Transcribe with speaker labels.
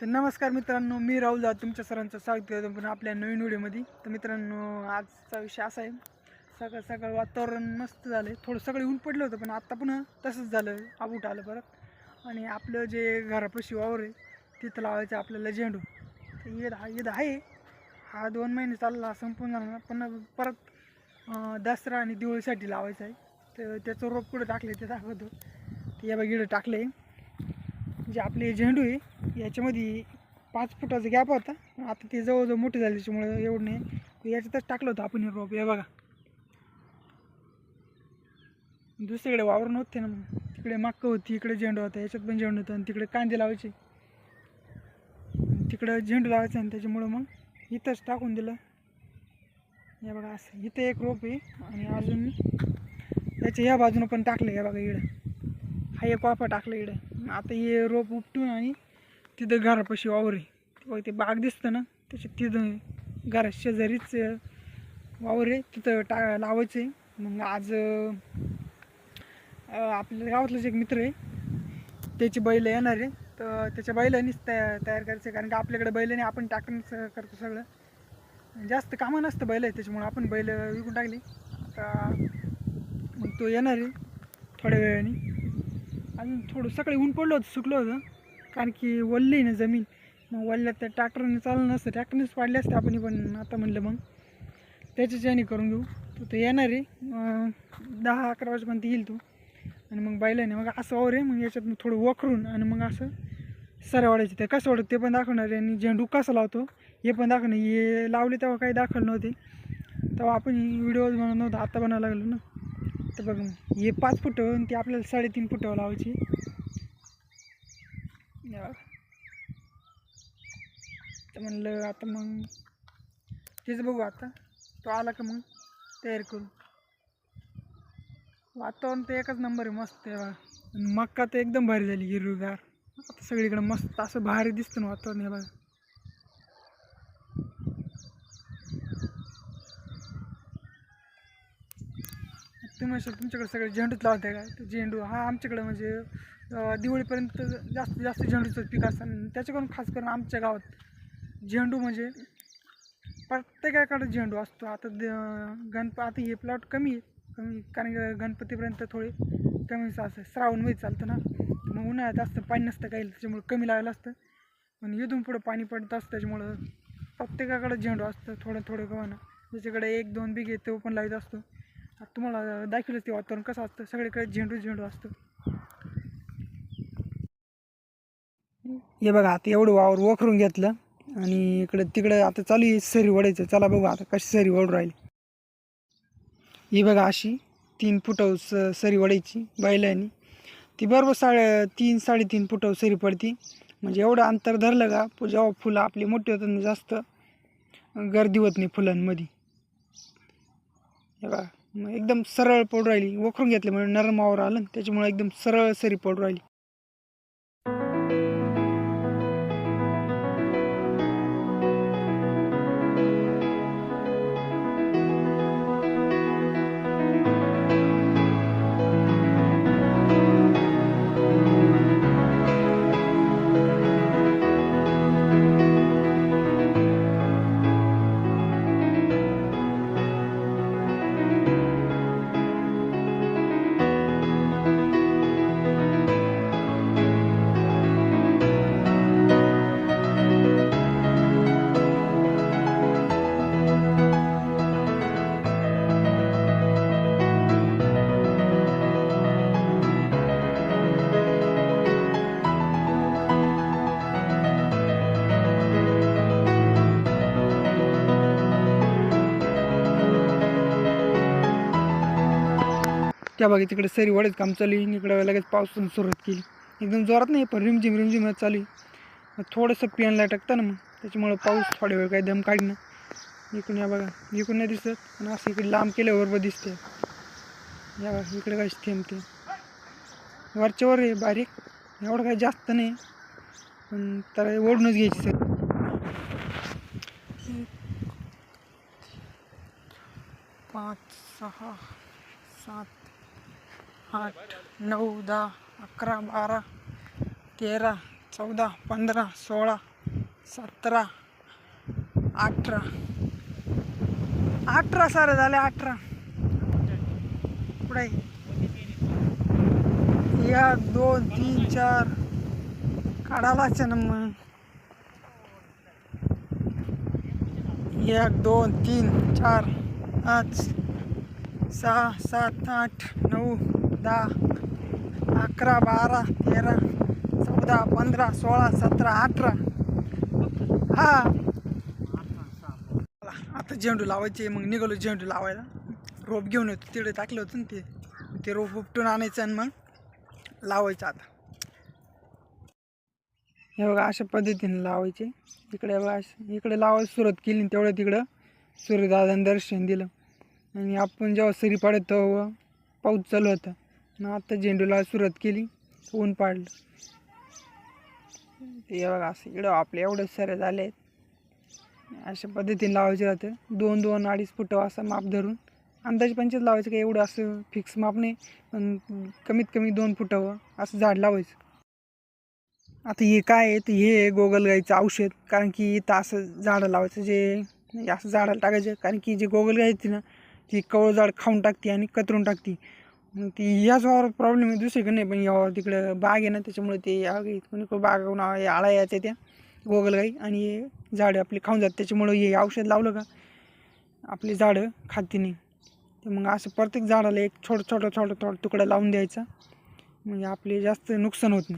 Speaker 1: तर नमस्कार मित्रांनो मी राहुल जाधव तुमच्या सरांचं स्वागत करतो पण आपल्या नवीन व्हिडिओमध्ये. तर मित्रांनो आजचा विषय असा आहे सकाळ सकाळ वातावरण मस्त झालं आहे थोडं सकाळी ऊन पडलं होतं पण आत्ता पुन्हा तसंच झालं आबूट आलं परत. आणि आपलं जे घरापाशी वावर आहे तिथं लावायचं आहे आपल्याला झेंडू. तर ईद हा ईद आहे. हा दोन महिने चालला संपून जाणार. पण परत दसरा आणि दिवाळीसाठी लावायचं आहे. तर त्याचं रोप कुठं टाकले ते दाखवतो. ते या बघिडं टाकले म्हणजे जे आपले झेंडू आहे याच्यामध्ये पाच फुटाचा गॅप होता. आता ते जवळजवळ मोठे झाले त्याच्यामुळं एवढं नाही. याच्यातच टाकलं होतं आपण हे रोप. हे बघा. दुसरीकडे वावर नव्हते ना मग. तिकडे मक्क होती इकडे झेंडू होता याच्यात पण झेंडू होतं. आणि तिकडे कांदे लावायचे. तिकडं झेंडू लावायचं आणि त्याच्यामुळं मग इथंच टाकून दिलं. हे बघा असं. इथं एक रोप आहे. आणि अजून त्याच्या ह्या बाजूनं पण टाकलं हे बघा इकडं. हा एक वाफा टाकलं इकडं. आता हे रोप उपटून आणि तिथं घरापाशी वावर आहे. ते बाग दिसतं ना त्याच्या तिथं घरा शेजारीच वावर आहे. तिथं टा लावायचं आहे मग आज आपल्या गावातलाच एक मित्र आहे. त्याची बैल येणार आहे. तर त्याच्या बैलानीच तयार तयार करायचं कारण का आपल्याकडे बैलाने आपण टाकणंच करतो सगळं. जास्त कामं नसतं बैल आहे त्याच्यामुळे आपण बैल विकून टाकली. आता मग तो येणार आहे थोड्या वेळाने. अजून थोडं सकाळी ऊन पडलं होतं सुकलं होतं. कारण की वल्ली ना जमीन. मग वल्ल्यात त्या ट्रॅक्टरने चाललं नसतं. ट्रॅक्टरनेच पाडले असते आपण पण आता म्हणलं मग. त्याच्याच याने करून घेऊ. तो तो येणार आहे. दहा अकरा वाजेपर्यंत येईल तो. आणि मग बायलाने मग असं वावर आहे मग याच्यात मग थोडं वखरून आणि मग असं सऱ्या वाढायचे ते कसं वाढत ते पण दाखवणार आहे. आणि झेंडू कसा लावतो हे पण दाखवणार हे लावले तेव्हा काही दाखवलं नव्हते. तेव्हा आपण व्हिडिओ बनवत नव्हता आत्ता बनायला लागलो ना. तर बघ हे पाच फुट आणि ते आपल्याला साडेतीन फुटावर लावायची. तर म्हणलं आता मग तेच बघू आता. तो आला का मग? तयार करू वातावरण तर एकच नंबर आहे मस्त आहे मक्का तर एकदम भारी झाली हिरवीगार. आता सगळीकडे मस्त असं भारी दिसतं ना वातावरण हे बघा. तुम्ही असेल तुमच्याकडे सगळे झेंडूच लावताय का तर झेंडू हा आमच्याकडे म्हणजे दिवाळीपर्यंत जास्तीत जास्त झेंडूचं पीक असतं. आणि त्याच्याकडून खास करून आमच्या गावात झेंडू म्हणजे प्रत्येकाकडे झेंडू असतो. आता द- गणप आता हे प्लॉट कमी आहे. कमी कारण की गणपतीपर्यंत थोडे कमीच असतं श्रावणमध्ये चालतं ना. मग उन्हाळ्यात असतं पाणी नसतं काही त्याच्यामुळे कमी लागलं असतं. पण इथून पुढं पाणी पडत असतं त्याच्यामुळं प्रत्येकाकडे झेंडू असतं थोडं थोडं गव्हाणं ज्याच्याकडे एक दोन बिघे तो पण लावत असतो. तुम्हाला दाखवलं ते वातावरण कसं असतं सगळीकडे झेंडू झेंडू असतं. हे बघा आता एवढं वावर वखरून घेतलं आणि इकडं तिकडं आता चालू आहे सरी ओढायचं. चला बघू आता कशी सरी ओढ राहिली. ही बघा अशी तीन फुटव स सरी ओढायची बैलांनी. ती बरोबर साडे तीन साडेतीन फुटव सरी पडती. म्हणजे एवढं अंतर धरलं का जेव्हा फुलं आपली मोठी होतात ना जास्त गर्दी होत नाही फुलांमध्ये. बघा मग एकदम सरळ पडू राहिली. वखरून घेतल्यामुळे म्हणजे नरम वावर आलं त्याच्यामुळे एकदम सरळ सरी पडू राहिली. त्या बागे तिकडे सरी वडीच काम चालू आहे इकडं लगेच पावसानं सुरुवात केली. एकदम जोरात नाही पण रिमझिम रिमझिम चालू आहे मग थोडंसं पियानला टाकतं ना मग त्याच्यामुळं पाऊस थोड्या वेळ काही दम काढणं इकडून या बघा इकडून नाही दिसत आणि असं इकडे लांब केल्याबरोबर दिसते या बघा इकडे काही थेंबते वरच्यावर आहे बारीक एवढं काही जास्त नाही. पण तर ओढूनच घ्यायची सर. पाच सहा सात आठ नऊ दहा अकरा बारा तेरा चौदा पंधरा सोळा सतरा अठरा. अठरा सारे झाले अठरा. पुढे. एक दोन तीन चार. काढालाच ना मग. एक दोन तीन चार पाच सहा सात आठ नऊ. दहा अकरा बारा तेरा चौदा पंधरा सोळा सतरा अठरा. हा. आता झेंडू लावायचे मग निघालो झेंडू लावायला. रोप घेऊन येतो तिकडे टाकलं होतं ना ते. ते रोप उपटून आणायचं आणि मग लावायचं आता. हे बघा अशा पद्धतीने लावायचे. इकडे बघा इकडे लावायला सुरुवात केली आणि तेवढं तिकडं सूर्यदादानं दर्शन दिलं. आणि आपण जेव्हा सरी पाडत तेव्हा पाऊस चालू होता. मग आता झेंडूला सुरुवात केली. ऊन पाडलं. ते बघा असं इकडं आपले एवढे सरे झाले. आहेत अशा पद्धतीने लावायचे राहतं. दोन दोन अडीच फुटं असं माप धरून. अंदाजे पंचायत लावायचं काही एवढं असं फिक्स माप नाही. पण कमीत कमी दोन फुटावं असं झाड लावायचं. आता हे काय आहे? तर हे आहे गोगलगाईचं औषध. कारण की इथं असं झाडं लावायचं जे म्हणजे असं झाडाला टाकायचं. कारण की जे गोगलगाई येते ना ती कवळ झाड खाऊन टाकते आणि कतरून टाकते. मग ती याच्यावर प्रॉब्लेम आहे दुसरीकडे नाही पण यावर तिकडं बाग आहे ना त्याच्यामुळे ते कोणी बाग आळा आहे त्या गोगलगाई आणि हे झाडं आपली खाऊन जातात त्याच्यामुळं हे औषध लावलं का आपली झाडं खाती नाही. तर मग असं प्रत्येक झाडाला एक छोटं छोटं छोटं थोडं तुकडा लावून द्यायचा. म्हणजे आपले जास्त नुकसान होत नाही.